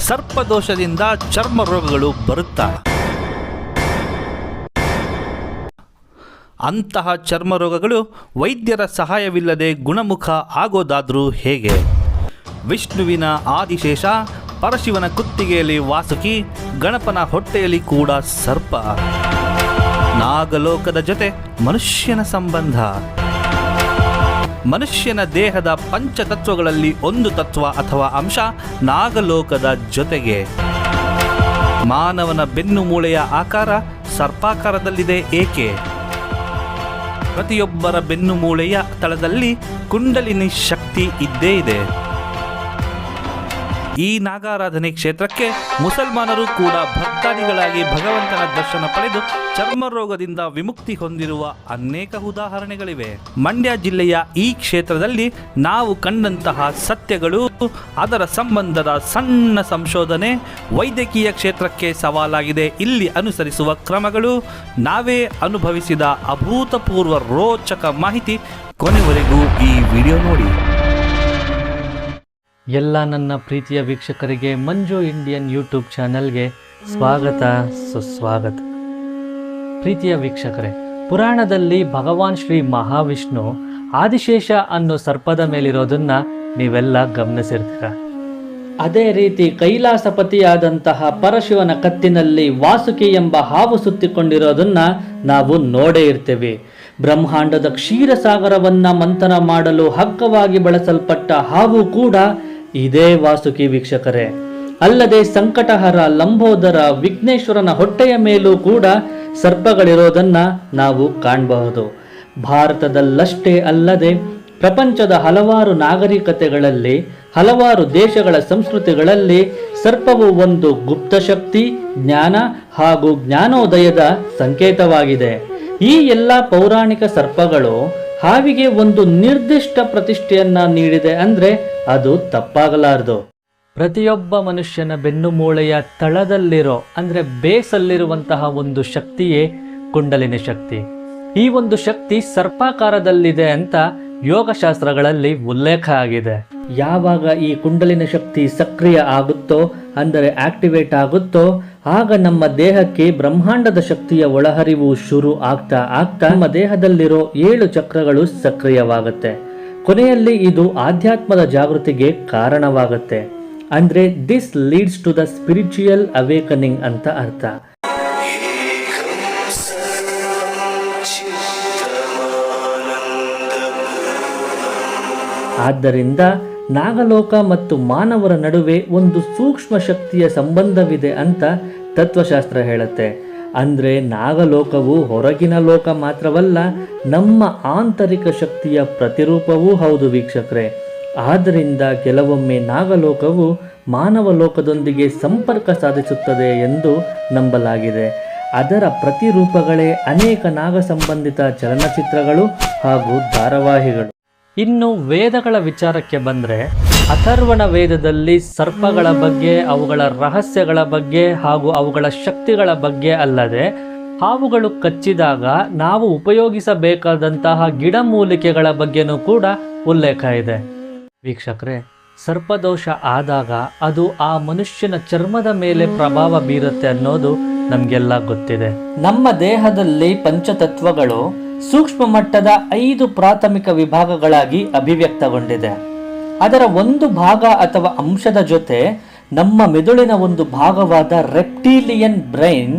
ಸರ್ಪದೋಷದಿಂದ ಚರ್ಮ ರೋಗಗಳು ಬರುತ್ತಾ? ಅಂತಹ ಚರ್ಮ ರೋಗಗಳು ವೈದ್ಯರ ಸಹಾಯವಿಲ್ಲದೆ ಗುಣಮುಖ ಆಗೋದಾದರೂ ಹೇಗೆ? ವಿಷ್ಣುವಿನ ಆದಿಶೇಷ, ಪರಶಿವನ ಕುತ್ತಿಗೆಯಲ್ಲಿ ವಾಸುಕಿ, ಗಣಪನ ಹೊಟ್ಟೆಯಲ್ಲಿ ಕೂಡ ಸರ್ಪ. ನಾಗಲೋಕದ ಜೊತೆ ಮನುಷ್ಯನ ಸಂಬಂಧ. ಮನುಷ್ಯನ ದೇಹದ ಪಂಚತತ್ವಗಳಲ್ಲಿ ಒಂದು ತತ್ವ ಅಥವಾ ಅಂಶ ನಾಗಲೋಕದ ಜೊತೆಗೆ. ಮಾನವನ ಬೆನ್ನು ಮೂಳೆಯ ಆಕಾರ ಸರ್ಪಾಕಾರದಲ್ಲಿದೆ ಏಕೆ? ಪ್ರತಿಯೊಬ್ಬರ ಬೆನ್ನು ಮೂಳೆಯ ತಳದಲ್ಲಿ ಕುಂಡಲಿನಿ ಶಕ್ತಿ ಇದ್ದೇ ಇದೆ. ಈ ನಾಗಾರಾಧನೆ ಕ್ಷೇತ್ರಕ್ಕೆ ಮುಸಲ್ಮಾನರು ಕೂಡ ಭಕ್ತಾದಿಗಳಾಗಿ ಭಗವಂತನ ದರ್ಶನ ಪಡೆದು ಚರ್ಮ ರೋಗದಿಂದ ವಿಮುಕ್ತಿ ಹೊಂದಿರುವ ಅನೇಕ ಉದಾಹರಣೆಗಳಿವೆ. ಮಂಡ್ಯ ಜಿಲ್ಲೆಯ ಈ ಕ್ಷೇತ್ರದಲ್ಲಿ ನಾವು ಕಂಡಂತಹ ಸತ್ಯಗಳು, ಅದರ ಸಂಬಂಧದ ಸಣ್ಣ ಸಂಶೋಧನೆ, ವೈದ್ಯಕೀಯ ಕ್ಷೇತ್ರಕ್ಕೆ ಸವಾಲಾಗಿದೆ. ಇಲ್ಲಿ ಅನುಸರಿಸುವ ಕ್ರಮಗಳು, ನಾವೇ ಅನುಭವಿಸಿದ ಅಭೂತಪೂರ್ವ ರೋಚಕ ಮಾಹಿತಿ ಕೊನೆವರೆಗೂ ಈ ವಿಡಿಯೋ ನೋಡಿ. ಎಲ್ಲ ನನ್ನ ಪ್ರೀತಿಯ ವೀಕ್ಷಕರಿಗೆ ಮಂಜು ಇಂಡಿಯನ್ ಯೂಟ್ಯೂಬ್ ಚಾನಲ್ಗೆ ಸ್ವಾಗತ, ಸುಸ್ವಾಗತ. ಪ್ರೀತಿಯ ವೀಕ್ಷಕರೇ, ಪುರಾಣದಲ್ಲಿ ಭಗವಾನ್ ಶ್ರೀ ಮಹಾವಿಷ್ಣು ಆದಿಶೇಷ ಅನ್ನೋ ಸರ್ಪದ ಮೇಲಿರೋದನ್ನ ನೀವೆಲ್ಲ ಗಮನಿಸಿರ್ತೀರ. ಅದೇ ರೀತಿ ಕೈಲಾಸಪತಿಯಾದಂತಹ ಪರಶಿವನ ಕತ್ತಿನಲ್ಲಿ ವಾಸುಕಿ ಎಂಬ ಹಾವು ಸುತ್ತಿಕೊಂಡಿರೋದನ್ನ ನಾವು ನೋಡೇ ಇರ್ತೇವೆ. ಬ್ರಹ್ಮಾಂಡದ ಕ್ಷೀರಸಾಗರವನ್ನ ಮಂಥನ ಮಾಡಲು ಹಕ್ಕವಾಗಿ ಬಳಸಲ್ಪಟ್ಟ ಹಾವು ಕೂಡ ಇದೇ ವಾಸುಕಿ ವೀಕ್ಷಕರೇ. ಅಲ್ಲದೆ ಸಂಕಟಹರ ಲಂಬೋದರ ವಿಘ್ನೇಶ್ವರನ ಹೊಟ್ಟೆಯ ಮೇಲೂ ಕೂಡ ಸರ್ಪಗಳಿರೋದನ್ನ ನಾವು ಕಾಣಬಹುದು. ಭಾರತದಲ್ಲಷ್ಟೇ ಅಲ್ಲದೆ ಪ್ರಪಂಚದ ಹಲವಾರು ನಾಗರಿಕತೆಗಳಲ್ಲಿ, ಹಲವಾರು ದೇಶಗಳ ಸಂಸ್ಕೃತಿಗಳಲ್ಲಿ ಸರ್ಪವು ಒಂದು ಗುಪ್ತ ಶಕ್ತಿ, ಜ್ಞಾನ ಹಾಗೂ ಜ್ಞಾನೋದಯದ ಸಂಕೇತವಾಗಿದೆ. ಈ ಎಲ್ಲ ಪೌರಾಣಿಕ ಸರ್ಪಗಳು ಹಾವಿಗೆ ಒಂದು ನಿರ್ದಿಷ್ಟ ಪ್ರತಿಷ್ಠೆಯನ್ನ ನೀಡಿದೆ ಅಂದ್ರೆ ಅದು ತಪ್ಪಾಗಲಾರದು. ಪ್ರತಿಯೊಬ್ಬ ಮನುಷ್ಯನ ಬೆನ್ನುಮೂಳೆಯ ತಳದಲ್ಲಿರೋ ಅಂದ್ರೆ ಬೇಸಲ್ಲಿರುವಂತಹ ಒಂದು ಶಕ್ತಿಯೇ ಕುಂಡಲಿನ ಶಕ್ತಿ. ಈ ಒಂದು ಶಕ್ತಿ ಸರ್ಪಾಕಾರದಲ್ಲಿದೆ ಅಂತ ಯೋಗಶಾಸ್ತ್ರಗಳಲ್ಲಿ ಉಲ್ಲೇಖ ಆಗಿದೆ. ಯಾವಾಗ ಈ ಕುಂಡಲಿನ ಶಕ್ತಿ ಸಕ್ರಿಯ ಆಗುತ್ತೋ, ಅಂದರೆ ಆಕ್ಟಿವೇಟ್ ಆಗುತ್ತೋ, ಆಗ ನಮ್ಮ ದೇಹಕ್ಕೆ ಬ್ರಹ್ಮಾಂಡದ ಶಕ್ತಿಯ ಒಳಹರಿವು ಶುರು ಆಗ್ತಾ ಆಗ್ತಾ ನಮ್ಮ ದೇಹದಲ್ಲಿರೋ ಏಳು ಚಕ್ರಗಳು ಸಕ್ರಿಯವಾಗುತ್ತೆ. ಕೊನೆಯಲ್ಲಿ ಇದು ಆಧ್ಯಾತ್ಮದ ಜಾಗೃತಿಗೆ ಕಾರಣವಾಗುತ್ತೆ. ಅಂದ್ರೆ this leads to the spiritual awakening ಅಂತ ಅರ್ಥ. ಆದ್ದರಿಂದ ನಾಗಲೋಕ ಮತ್ತು ಮಾನವರ ನಡುವೆ ಒಂದು ಸೂಕ್ಷ್ಮ ಶಕ್ತಿಯ ಸಂಬಂಧವಿದೆ ಅಂತ ತತ್ವಶಾಸ್ತ್ರ ಹೇಳುತ್ತೆ. ಅಂದರೆ ನಾಗಲೋಕವು ಹೊರಗಿನ ಲೋಕ ಮಾತ್ರವಲ್ಲ, ನಮ್ಮ ಆಂತರಿಕ ಶಕ್ತಿಯ ಪ್ರತಿರೂಪವೂ ಹೌದು ವೀಕ್ಷಕರೇ. ಆದ್ದರಿಂದ ಕೆಲವೊಮ್ಮೆ ನಾಗಲೋಕವು ಮಾನವ ಲೋಕದೊಂದಿಗೆ ಸಂಪರ್ಕ ಸಾಧಿಸುತ್ತದೆ ಎಂದು ನಂಬಲಾಗಿದೆ. ಅದರ ಪ್ರತಿರೂಪಗಳೇ ಅನೇಕ ನಾಗ ಸಂಬಂಧಿತ ಚಲನಚಿತ್ರಗಳು ಹಾಗೂ ಧಾರಾವಾಹಿಗಳು. ಇನ್ನು ವೇದಗಳ ವಿಚಾರಕ್ಕೆ ಬಂದರೆ ಅಥರ್ವಣ ವೇದದಲ್ಲಿ ಸರ್ಪಗಳ ಬಗ್ಗೆ, ಅವುಗಳ ರಹಸ್ಯಗಳ ಬಗ್ಗೆ ಹಾಗೂ ಅವುಗಳ ಶಕ್ತಿಗಳ ಬಗ್ಗೆ ಅಲ್ಲದೆ ಹಾವುಗಳು ಕಚ್ಚಿದಾಗ ನಾವು ಉಪಯೋಗಿಸಬೇಕಾದಂತಹ ಗಿಡಮೂಲಿಕೆಗಳ ಬಗ್ಗೆನೂ ಕೂಡ ಉಲ್ಲೇಖ ಇದೆ. ವೀಕ್ಷಕರೇ, ಸರ್ಪದೋಷ ಆದಾಗ ಅದು ಆ ಮನುಷ್ಯನ ಚರ್ಮದ ಮೇಲೆ ಪ್ರಭಾವ ಬೀರುತ್ತೆ ಅನ್ನೋದು ನಮಗೆಲ್ಲ ಗೊತ್ತಿದೆ. ನಮ್ಮ ದೇಹದಲ್ಲಿ ಪಂಚತತ್ವಗಳು ಸೂಕ್ಷ್ಮ ಮಟ್ಟದ ಐದು ಪ್ರಾಥಮಿಕ ವಿಭಾಗಗಳಾಗಿ ಅಭಿವ್ಯಕ್ತಗೊಂಡಿದೆ. ಅದರ ಒಂದು ಭಾಗ ಅಥವಾ ಅಂಶದ ಜೊತೆ ನಮ್ಮ ಮೆದುಳಿನ ಒಂದು ಭಾಗವಾದ ರೆಪ್ಟೀಲಿಯನ್ ಬ್ರೈನ್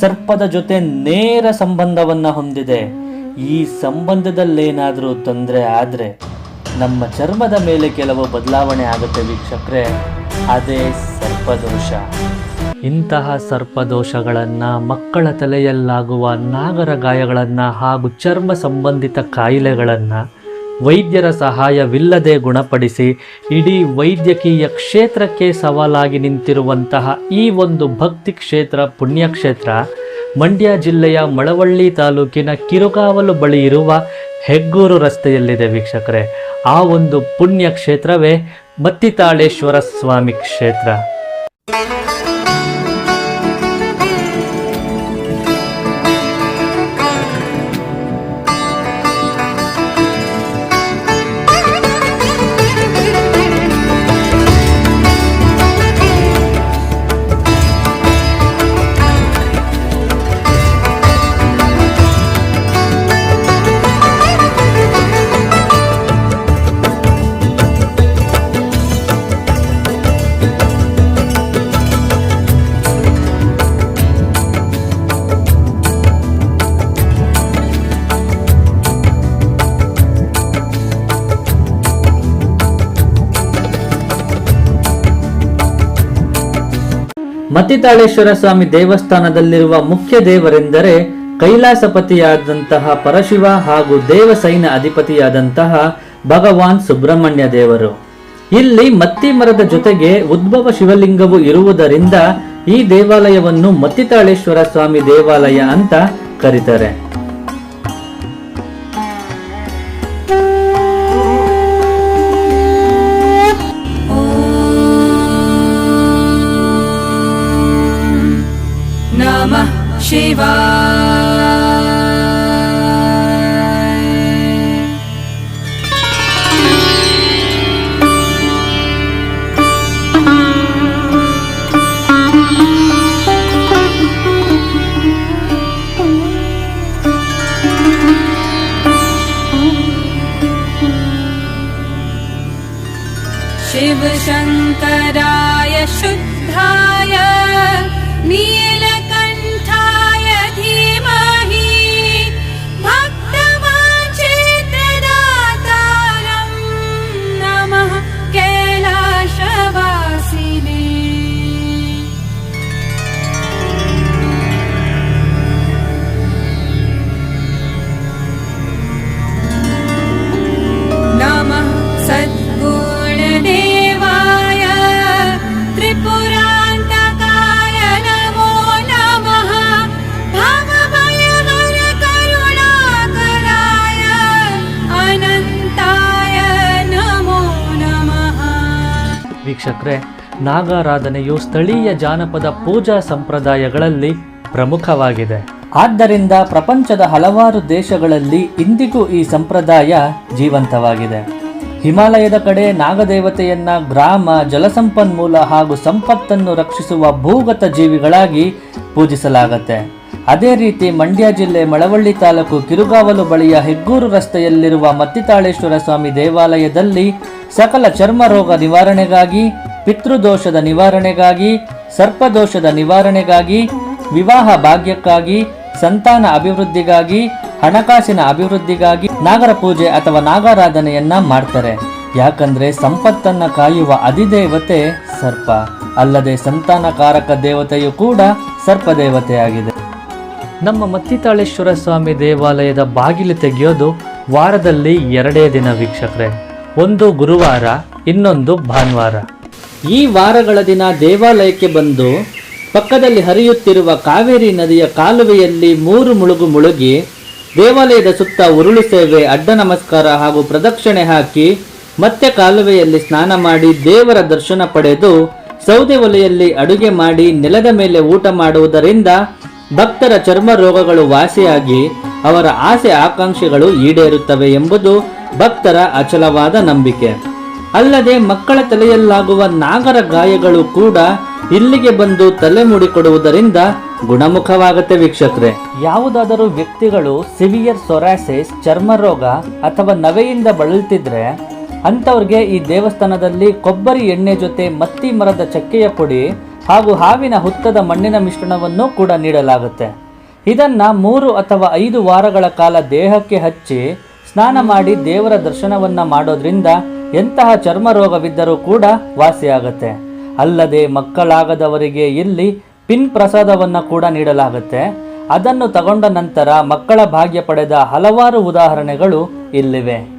ಸರ್ಪದ ಜೊತೆ ನೇರ ಸಂಬಂಧವನ್ನ ಹೊಂದಿದೆ. ಈ ಸಂಬಂಧದಲ್ಲೇನಾದರೂ ತೊಂದರೆ ಆದರೆ ನಮ್ಮ ಚರ್ಮದ ಮೇಲೆ ಕೆಲವು ಬದಲಾವಣೆ ಆಗುತ್ತೆ ವೀಕ್ಷಕರೇ. ಅದೇ ಸರ್ಪದೋಷ. ಇಂತಹ ಸರ್ಪದೋಷಗಳನ್ನು ಮಕ್ಕಳ ತಲೆಯಲ್ಲಾಗುವ ನಾಗರ ಗಾಯಗಳನ್ನು ಹಾಗೂ ಚರ್ಮ ಸಂಬಂಧಿತ ಕಾಯಿಲೆಗಳನ್ನು ವೈದ್ಯರ ಸಹಾಯವಿಲ್ಲದೆ ಗುಣಪಡಿಸಿ ಇಡೀ ವೈದ್ಯಕೀಯ ಕ್ಷೇತ್ರಕ್ಕೆ ಸವಾಲಾಗಿ ನಿಂತಿರುವಂತಹ ಈ ಒಂದು ಭಕ್ತಿ ಕ್ಷೇತ್ರ, ಪುಣ್ಯಕ್ಷೇತ್ರ ಮಂಡ್ಯ ಜಿಲ್ಲೆಯ ಮಳವಳ್ಳಿ ತಾಲೂಕಿನ ಕಿರುಗಾವಲು ಬಳಿ ಇರುವ ಹೆಗ್ಗೂರು ರಸ್ತೆಯಲ್ಲಿದೆ ವೀಕ್ಷಕರೇ. ಆ ಒಂದು ಪುಣ್ಯ ಕ್ಷೇತ್ರವೇ ಮತ್ತಿತಾಳೇಶ್ವರ ಸ್ವಾಮಿ ಕ್ಷೇತ್ರ. ಮತ್ತಿತಾಳೇಶ್ವರ ಸ್ವಾಮಿ ದೇವಸ್ಥಾನದಲ್ಲಿರುವ ಮುಖ್ಯ ದೇವರೆಂದರೆ ಕೈಲಾಸಪತಿಯಾದಂತಹ ಪರಶಿವ ಹಾಗೂ ದೇವಸೈನ ಅಧಿಪತಿಯಾದಂತಹ ಭಗವಾನ್ ಸುಬ್ರಹ್ಮಣ್ಯ ದೇವರು. ಇಲ್ಲಿ ಮತ್ತಿ ಮರದ ಜೊತೆಗೆ ಉದ್ಭವ ಶಿವಲಿಂಗವು ಇರುವುದರಿಂದ ಈ ದೇವಾಲಯವನ್ನು ಮತ್ತಿತಾಳೇಶ್ವರ ಸ್ವಾಮಿ ದೇವಾಲಯ ಅಂತ ಕರೀತಾರೆ. शिवशङ्कराय शुद्धाय नील ನಾಗಾರಾಧನೆಯು ಸ್ಥಳೀಯ ಜಾನಪದ ಪೂಜಾ ಸಂಪ್ರದಾಯಗಳಲ್ಲಿ ಪ್ರಮುಖವಾಗಿದೆ. ಆದ್ದರಿಂದ ಪ್ರಪಂಚದ ಹಲವಾರು ದೇಶಗಳಲ್ಲಿ ಇಂದಿಗೂ ಈ ಸಂಪ್ರದಾಯ ಜೀವಂತವಾಗಿದೆ. ಹಿಮಾಲಯದ ಕಡೆ ನಾಗದೇವತೆಯನ್ನ ಗ್ರಾಮ, ಜಲಸಂಪನ್ಮೂಲ ಹಾಗೂ ಸಂಪತ್ತನ್ನು ರಕ್ಷಿಸುವ ಭೂಗತ ಜೀವಿಗಳಾಗಿ ಪೂಜಿಸಲಾಗತ್ತೆ. ಅದೇ ರೀತಿ ಮಂಡ್ಯ ಜಿಲ್ಲೆ ಮಳವಳ್ಳಿ ತಾಲೂಕು ಕಿರುಗಾವಲು ಬಳಿಯ ಹೆಗ್ಗೂರು ರಸ್ತೆಯಲ್ಲಿರುವ ಮತ್ತಿತಾಳೇಶ್ವರ ಸ್ವಾಮಿ ದೇವಾಲಯದಲ್ಲಿ ಸಕಲ ಚರ್ಮ ರೋಗ ನಿವಾರಣೆಗಾಗಿ ಪಿತೃದೋಷದ ನಿವಾರಣೆಗಾಗಿ, ಸರ್ಪದೋಷದ ನಿವಾರಣೆಗಾಗಿ, ವಿವಾಹ ಭಾಗ್ಯಕ್ಕಾಗಿ, ಸಂತಾನ ಅಭಿವೃದ್ಧಿಗಾಗಿ, ಹಣಕಾಸಿನ ಅಭಿವೃದ್ಧಿಗಾಗಿ ನಾಗರ ಪೂಜೆ ಅಥವಾ ನಾಗಾರಾಧನೆಯನ್ನ ಮಾಡ್ತಾರೆ. ಯಾಕಂದ್ರೆ ಸಂಪತ್ತನ್ನ ಕಾಯುವ ಅಧಿದೇವತೆ ಸರ್ಪ. ಅಲ್ಲದೆ ಸಂತಾನಕಾರಕ ದೇವತೆಯು ಕೂಡ ಸರ್ಪ ದೇವತೆಯಾಗಿದೆ ನಮ್ಮ ಮತ್ತಿತಾಳೇಶ್ವರ ಸ್ವಾಮಿ ದೇವಾಲಯದ ಬಾಗಿಲು ತೆಗೆಯೋದು ವಾರದಲ್ಲಿ ಎರಡೇ ದಿನ ವೀಕ್ಷಕರೇ. ಒಂದು ಗುರುವಾರ, ಇನ್ನೊಂದು ಭಾನುವಾರ. ಈ ವಾರಗಳ ದಿನ ದೇವಾಲಯಕ್ಕೆ ಬಂದು ಪಕ್ಕದಲ್ಲಿ ಹರಿಯುತ್ತಿರುವ ಕಾವೇರಿ ನದಿಯ ಕಾಲುವೆಯಲ್ಲಿ ಮೂರು ಮುಳುಗು ಮುಳುಗಿ ದೇವಾಲಯದ ಸುತ್ತ ಉರುಳು ಸೇವೆ, ಅಡ್ಡ ನಮಸ್ಕಾರ ಹಾಗೂ ಪ್ರದಕ್ಷಿಣೆ ಹಾಕಿ ಮತ್ತೆ ಕಾಲುವೆಯಲ್ಲಿ ಸ್ನಾನ ಮಾಡಿ ದೇವರ ದರ್ಶನ ಪಡೆದು ಸೌದೆ ಒಲೆಯಲ್ಲಿ ಅಡುಗೆ ಮಾಡಿ ನೆಲದ ಮೇಲೆ ಊಟ ಮಾಡುವುದರಿಂದ ಭಕ್ತರ ಚರ್ಮ ರೋಗಗಳು ವಾಸಿಯಾಗಿ ಅವರ ಆಸೆ ಆಕಾಂಕ್ಷೆಗಳು ಈಡೇರುತ್ತವೆ ಎಂಬುದು ಭಕ್ತರ ಅಚಲವಾದ ನಂಬಿಕೆ. ಅಲ್ಲದೆ ಮಕ್ಕಳ ತಲೆಯಲ್ಲಾಗುವ ನಾಗರ ಗಾಯಗಳು ಕೂಡ ಇಲ್ಲಿಗೆ ಬಂದು ತಲೆ ಮೂಡಿಕೊಡುವುದರಿಂದ ಗುಣಮುಖವಾಗುತ್ತೆ ವೀಕ್ಷಕರೇ. ಯಾವುದಾದರೂ ವ್ಯಕ್ತಿಗಳು ಸಿವಿಯರ್ ಸೊರಾಸಿಸ್, ಚರ್ಮ ರೋಗ ಅಥವಾ ನವೆಯಿಂದ ಬಳಲ್ತಿದ್ರೆ ಅಂಥವ್ರಿಗೆ ಈ ದೇವಸ್ಥಾನದಲ್ಲಿ ಕೊಬ್ಬರಿ ಎಣ್ಣೆ ಜೊತೆ ಮತ್ತಿ ಮರದ ಚಕ್ಕೆಯ ಪುಡಿ ಹಾಗೂ ಹಾವಿನ ಹುತ್ತದ ಮಣ್ಣಿನ ಮಿಶ್ರಣವನ್ನು ಕೂಡ ನೀಡಲಾಗುತ್ತೆ. ಇದನ್ನ ಮೂರು ಅಥವಾ ಐದು ವಾರಗಳ ಕಾಲ ದೇಹಕ್ಕೆ ಹಚ್ಚಿ ಸ್ನಾನ ಮಾಡಿ ದೇವರ ದರ್ಶನವನ್ನ ಮಾಡೋದ್ರಿಂದ ಎಂತಹ ಚರ್ಮ ರೋಗವಿದ್ದರೂ ಕೂಡ ವಾಸಿಯಾಗುತ್ತೆ. ಅಲ್ಲದೆ ಮಕ್ಕಳಾಗದವರಿಗೆ ಇಲ್ಲಿ ಪಿನ್ ಪ್ರಸಾದವನ್ನು ಕೂಡ ನೀಡಲಾಗುತ್ತೆ. ಅದನ್ನು ತಗೊಂಡ ನಂತರ ಮಕ್ಕಳ ಭಾಗ್ಯ ಪಡೆದ ಹಲವಾರು ಉದಾಹರಣೆಗಳು ಇಲ್ಲಿವೆ.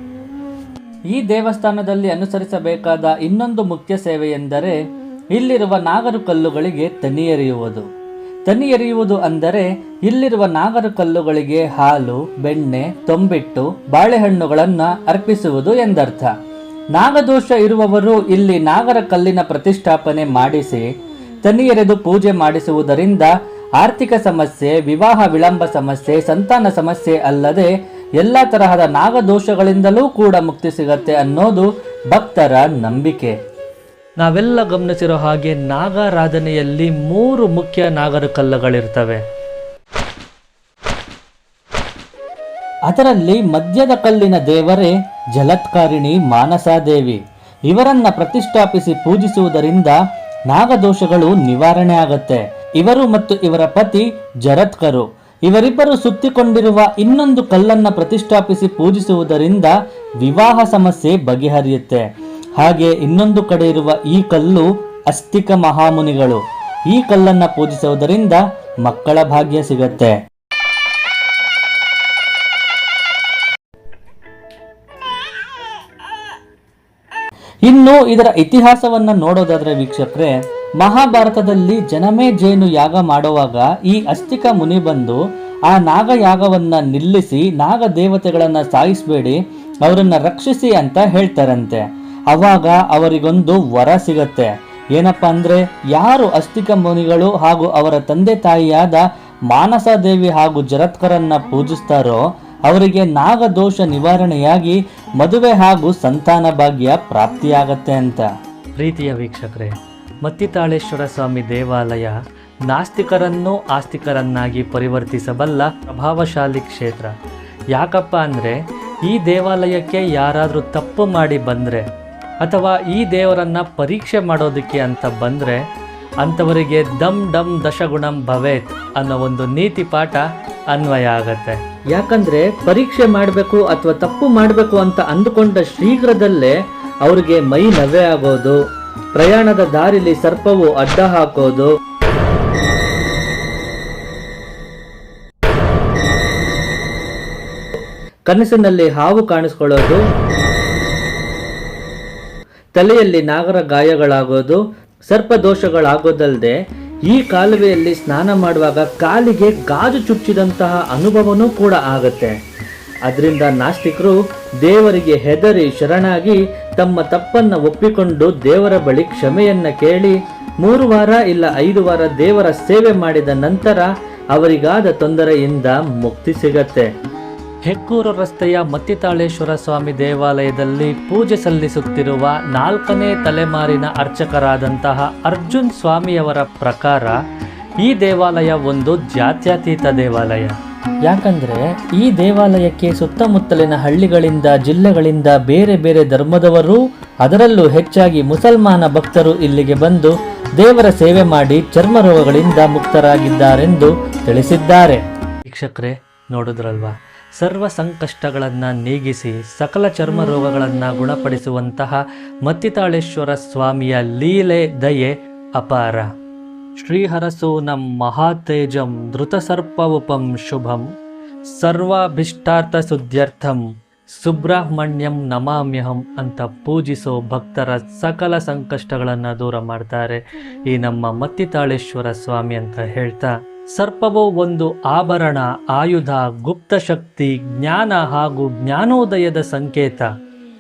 ಈ ದೇವಸ್ಥಾನದಲ್ಲಿ ಅನುಸರಿಸಬೇಕಾದ ಇನ್ನೊಂದು ಮುಖ್ಯ ಸೇವೆ ಎಂದರೆ ಇಲ್ಲಿರುವ ನಾಗರು ಕಲ್ಲುಗಳಿಗೆ ತನಿ ಎರೆಯುವುದು. ತನಿ ಎರೆಯುವುದು ಅಂದರೆ ಇಲ್ಲಿರುವ ನಾಗರು ಕಲ್ಲುಗಳಿಗೆ ಹಾಲು, ಬೆಣ್ಣೆ, ತೊಂಬಿಟ್ಟು, ಬಾಳೆಹಣ್ಣುಗಳನ್ನು ಅರ್ಪಿಸುವುದು ಎಂದರ್ಥ. ನಾಗದೋಷ ಇರುವವರು ಇಲ್ಲಿ ನಾಗರ ಕಲ್ಲಿನ ಪ್ರತಿಷ್ಠಾಪನೆ ಮಾಡಿಸಿ ತನಿ ಪೂಜೆ ಮಾಡಿಸುವುದರಿಂದ ಆರ್ಥಿಕ ಸಮಸ್ಯೆ, ವಿವಾಹ ವಿಳಂಬ ಸಮಸ್ಯೆ, ಸಂತಾನ ಸಮಸ್ಯೆ ಅಲ್ಲದೆ ಎಲ್ಲ ತರಹದ ನಾಗದೋಷಗಳಿಂದಲೂ ಕೂಡ ಮುಕ್ತಿ ಸಿಗತ್ತೆ ಅನ್ನೋದು ಭಕ್ತರ ನಂಬಿಕೆ. ನಾವೆಲ್ಲ ಗಮನಿಸಿರೋ ಹಾಗೆ ನಾಗಾರಾಧನೆಯಲ್ಲಿ ಮೂರು ಮುಖ್ಯ ನಾಗರ ಕಲ್ಲುಗಳಿರ್ತವೆ. ಅದರಲ್ಲಿ ಮದ್ಯದ ಕಲ್ಲಿನ ದೇವರೇ ಜಲತ್ಕಾರಿಣಿ ಮಾನಸಾದೇವಿ. ಇವರನ್ನ ಪ್ರತಿಷ್ಠಾಪಿಸಿ ಪೂಜಿಸುವುದರಿಂದ ನಾಗದೋಷಗಳು ನಿವಾರಣೆ ಆಗತ್ತೆ. ಇವರು ಮತ್ತು ಇವರ ಪತಿ ಜರತ್ಕರು. ಇವರಿಬ್ಬರು ಸುತ್ತಿಕೊಂಡಿರುವ ಇನ್ನೊಂದು ಕಲ್ಲನ್ನ ಪ್ರತಿಷ್ಠಾಪಿಸಿ ಪೂಜಿಸುವುದರಿಂದ ವಿವಾಹ ಸಮಸ್ಯೆ ಬಗೆಹರಿಯುತ್ತೆ. ಹಾಗೆ ಇನ್ನೊಂದು ಕಡೆ ಇರುವ ಈ ಕಲ್ಲು ಅಸ್ತಿಕ ಮಹಾಮುನಿಗಳು. ಈ ಕಲ್ಲನ್ನ ಪೂಜಿಸುವುದರಿಂದ ಮಕ್ಕಳ ಭಾಗ್ಯ ಸಿಗತ್ತೆ. ಇನ್ನು ಇದರ ಇತಿಹಾಸವನ್ನ ನೋಡೋದಾದ್ರೆ ವೀಕ್ಷಕರೇ, ಮಹಾಭಾರತದಲ್ಲಿ ಜನಮೇ ಜೇನು ಯಾಗ ಮಾಡುವಾಗ ಈ ಅಸ್ತಿಕ ಮುನಿ ಬಂದು ಆ ನಾಗ ಯಾಗವನ್ನ ನಿಲ್ಲಿಸಿ ನಾಗ ದೇವತೆಗಳನ್ನ ಸಾಯಿಸಬೇಡಿ, ಅವರನ್ನ ರಕ್ಷಿಸಿ ಅಂತ ಹೇಳ್ತಾರಂತೆ. ಅವಾಗ ಅವರಿಗೊಂದು ವರ ಸಿಗತ್ತೆ. ಏನಪ್ಪ ಅಂದ್ರೆ, ಯಾರು ಅಸ್ತಿಕ ಮುನಿಗಳು ಹಾಗೂ ಅವರ ತಂದೆ ತಾಯಿಯಾದ ಮಾನಸ ದೇವಿ ಹಾಗೂ ಜರತ್ಕರನ್ನ ಪೂಜಿಸ್ತಾರೋ ಅವರಿಗೆ ನಾಗದೋಷ ನಿವಾರಣೆಯಾಗಿ ಮದುವೆ ಹಾಗೂ ಸಂತಾನ ಭಾಗ್ಯ ಪ್ರಾಪ್ತಿಯಾಗತ್ತೆ ಅಂತ. ಪ್ರೀತಿಯ ವೀಕ್ಷಕರೇ, ಮತ್ತಿತಾಳೇಶ್ವರ ಸ್ವಾಮಿ ದೇವಾಲಯ ನಾಸ್ತಿಕರನ್ನು ಆಸ್ತಿಕರನ್ನಾಗಿ ಪರಿವರ್ತಿಸಬಲ್ಲ ಪ್ರಭಾವಶಾಲಿ ಕ್ಷೇತ್ರ. ಯಾಕಪ್ಪ ಅಂದರೆ, ಈ ದೇವಾಲಯಕ್ಕೆ ಯಾರಾದರೂ ತಪ್ಪು ಮಾಡಿ ಬಂದರೆ, ಅಥವಾ ಈ ದೇವರನ್ನು ಪರೀಕ್ಷೆ ಮಾಡೋದಕ್ಕೆ ಅಂತ ಬಂದರೆ ಅಂಥವರಿಗೆ ದಮ್ ಡಮ್ ದಶಗುಣಂ ಭವೇತ್ ಅನ್ನೋ ಒಂದು ನೀತಿ ಪಾಠ ಅನ್ವಯ ಆಗತ್ತೆ. ಯಾಕಂದ್ರೆ ಪರೀಕ್ಷೆ ಮಾಡಬೇಕು ಅಥವಾ ತಪ್ಪು ಮಾಡಬೇಕು ಅಂತ ಅಂದುಕೊಂಡ ಶೀಘ್ರದಲ್ಲೇ ಅವರಿಗೆ ಮೈ ನವೆ ಆಗೋದು, ಪ್ರಯಾಣದ ದಾರಿಲಿ ಸರ್ಪವು ಅಡ್ಡ ಹಾಕೋದು. ಕನಸಿನಲ್ಲಿ ಹಾವು ಕಾಣಿಸ್ಕೊಳ್ಳೋದು, ತಲೆಯಲ್ಲಿ ನಾಗರ ಗಾಯಗಳಾಗೋದು ಸರ್ಪದೋಷಗಳಾಗೋದಲ್ಲದೆ ಈ ಕಾಲುವೆಯಲ್ಲಿ ಸ್ನಾನ ಮಾಡುವಾಗ ಕಾಲಿಗೆ ಗಾಜು ಚುಚ್ಚಿದಂತಹ ಅನುಭವನೂ ಕೂಡ ಆಗತ್ತೆ. ಅದರಿಂದ ನಾಸ್ತಿಕರು ದೇವರಿಗೆ ಹೆದರಿ ಶರಣಾಗಿ ತಮ್ಮ ತಪ್ಪನ್ನ ಒಪ್ಪಿಕೊಂಡು ದೇವರ ಬಳಿ ಕ್ಷಮೆಯನ್ನ ಕೇಳಿ ಮೂರು ವಾರ ಇಲ್ಲ ಐದು ವಾರ ದೇವರ ಸೇವೆ ಮಾಡಿದ ನಂತರ ಅವರಿಗಾದ ತೊಂದರೆಯಿಂದ ಮುಕ್ತಿ ಸಿಗತ್ತೆ. ಹೆಕ್ಕೂರು ರಸ್ತೆಯ ಮತ್ತಿತಾಳೇಶ್ವರ ಸ್ವಾಮಿ ದೇವಾಲಯದಲ್ಲಿ ಪೂಜೆ ಸಲ್ಲಿಸುತ್ತಿರುವ ನಾಲ್ಕನೇ ತಲೆಮಾರಿನ ಅರ್ಚಕರಾದಂತಹ ಅರ್ಜುನ್ ಸ್ವಾಮಿಯವರ ಪ್ರಕಾರ ಈ ದೇವಾಲಯ ಒಂದು ಜಾತ್ಯತೀತ ದೇವಾಲಯ. ಯಾಕಂದ್ರೆ ಈ ದೇವಾಲಯಕ್ಕೆ ಸುತ್ತಮುತ್ತಲಿನ ಹಳ್ಳಿಗಳಿಂದ, ಜಿಲ್ಲೆಗಳಿಂದ ಬೇರೆ ಬೇರೆ ಧರ್ಮದವರು, ಅದರಲ್ಲೂ ಹೆಚ್ಚಾಗಿ ಮುಸಲ್ಮಾನ ಭಕ್ತರು ಇಲ್ಲಿಗೆ ಬಂದು ದೇವರ ಸೇವೆ ಮಾಡಿ ಚರ್ಮ ರೋಗಗಳಿಂದ ಮುಕ್ತರಾಗಿದ್ದಾರೆಂದು ತಿಳಿಸಿದ್ದಾರೆ. ವೀಕ್ಷಕರೇ, ನೋಡಿದ್ರಲ್ವಾ? ಸರ್ವ ಸಂಕಷ್ಟಗಳನ್ನು ನೀಗಿಸಿ ಸಕಲ ಚರ್ಮ ರೋಗಗಳನ್ನು ಗುಣಪಡಿಸುವಂತಹ ಮತ್ತಿತಾಳೇಶ್ವರ ಸ್ವಾಮಿಯ ಲೀಲೆ ದಯೆ ಅಪಾರ. ಶ್ರೀಹರಸೂನಂ ಮಹಾತೇಜಂ ಧೃತಸರ್ಪವುಪಂ ಶುಭಂ. ಸರ್ವಾಭಿಷ್ಟಾರ್ಥ ಸುದ್ಯರ್ಥಂ ಸುಬ್ರಹ್ಮಣ್ಯಂ ನಮಾಮ್ಯಹಂ ಅಂತ ಪೂಜಿಸೋ ಭಕ್ತರ ಸಕಲ ಸಂಕಷ್ಟಗಳನ್ನು ದೂರ ಮಾಡ್ತಾರೆ ಈ ನಮ್ಮ ಮತ್ತಿತಾಳೇಶ್ವರ ಸ್ವಾಮಿ ಅಂತ ಹೇಳ್ತಾ ಸರ್ಪವು ಒಂದು ಆಭರಣ, ಆಯುಧ, ಗುಪ್ತ ಶಕ್ತಿ, ಜ್ಞಾನ ಹಾಗೂ ಜ್ಞಾನೋದಯದ ಸಂಕೇತ.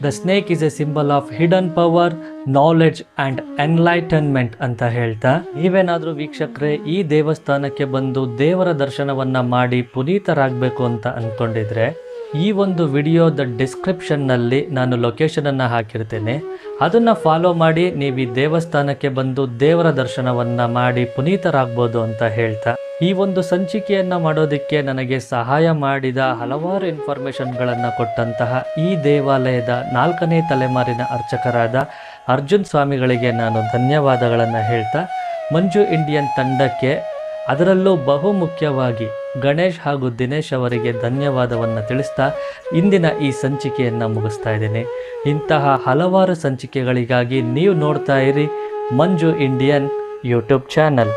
The snake is a symbol of hidden power knowledge and enlightenment ಅಂತ ಹೇಳ್ತಾ, ನೀವೇನಾದರೂ ವೀಕ್ಷಕರೇ ಈ ದೇವಸ್ಥಾನಕ್ಕೆ ಬಂದು ದೇವರ ದರ್ಶನವನ್ನ ಮಾಡಿ ಪುನೀತರಾಗಬೇಕು ಅಂತ ಅನ್ಕೊಂಡಿದ್ರೆ, ಈ ಒಂದು ವಿಡಿಯೋದ ಡಿಸ್ಕ್ರಿಪ್ಷನ್ನಲ್ಲಿ ನಾನು ಲೊಕೇಶನನ್ನು ಹಾಕಿರ್ತೇನೆ. ಅದನ್ನು ಫಾಲೋ ಮಾಡಿ, ನೀವು ಈ ದೇವಸ್ಥಾನಕ್ಕೆ ಬಂದು ದೇವರ ದರ್ಶನವನ್ನು ಮಾಡಿ ಪುನೀತರಾಗ್ಬೋದು ಅಂತ ಹೇಳ್ತಾ ಈ ಒಂದು ಸಂಚಿಕೆಯನ್ನು ಮಾಡೋದಕ್ಕೆ ನನಗೆ ಸಹಾಯ ಮಾಡಿದ ಹಲವಾರು ಇನ್ಫಾರ್ಮೇಷನ್ಗಳನ್ನು ಕೊಟ್ಟಂತಹ ಈ ದೇವಾಲಯದ ನಾಲ್ಕನೇ ತಲೆಮಾರಿನ ಅರ್ಚಕರಾದ ಅರ್ಜುನ್ ಸ್ವಾಮಿಗಳಿಗೆ ನಾನು ಧನ್ಯವಾದಗಳನ್ನು ಹೇಳ್ತಾ, ಮಂಜು ಇಂಡಿಯನ್ ತಂಡಕ್ಕೆ ಅದರಲ್ಲೂ ಬಹು ಮುಖ್ಯವಾಗಿ ಗಣೇಶ್ ಹಾಗೂ ದಿನೇಶ್ ಅವರಿಗೆ ಧನ್ಯವಾದವನ್ನು ತಿಳಿಸ್ತಾ ಇಂದಿನ ಈ ಸಂಚಿಕೆಯನ್ನು ಮುಗಿಸ್ತಾ ಇದ್ದೀನಿ. ಇಂತಹ ಹಲವಾರು ಸಂಚಿಕೆಗಳಿಗಾಗಿ ನೀವು ನೋಡ್ತಾ ಇರಿ ಮಂಜು ಇಂಡಿಯನ್ ಯೂಟ್ಯೂಬ್ ಚಾನಲ್.